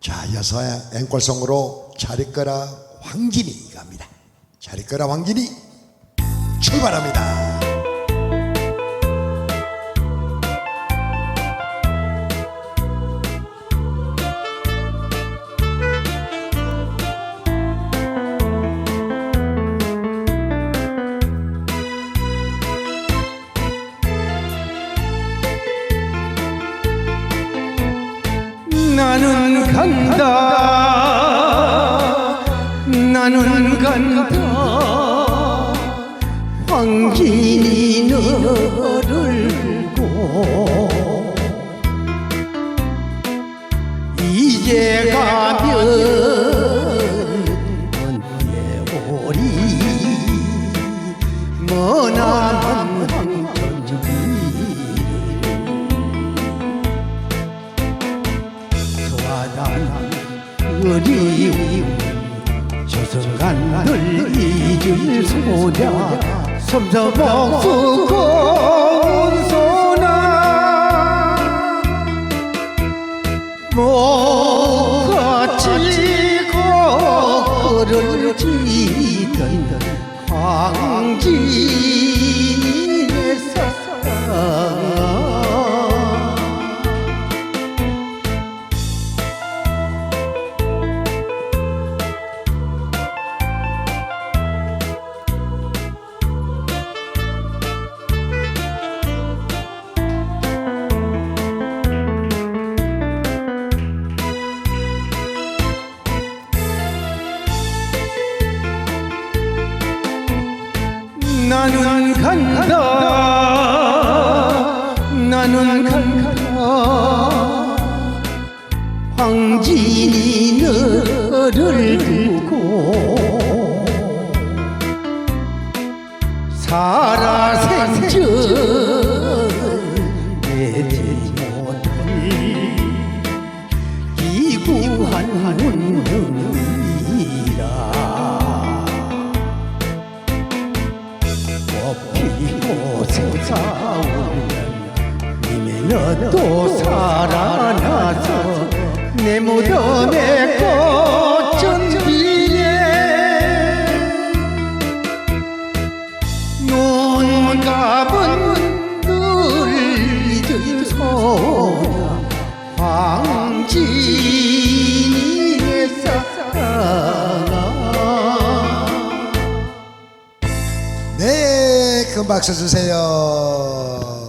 자, 이어서 앵콜송으로 잘 있거라 황진이 갑니다. 잘 있거라 황진이 출발합니다. 나는 간다. 나는 간다. 황진이 너를 보고 이제 가 그리움 저승간을 잊을 소냐? 섬서 복수 공소나? 목같이 거를 지던 황진 나는 간다. 나는 간다. 황진이 너를 두고 살아 생전 님의 너도 살아나서 내 무덤에 꽃전 비에 눈 감은 늘 잊은 소녀 황진이의 사랑 네, 큰 박수 주세요.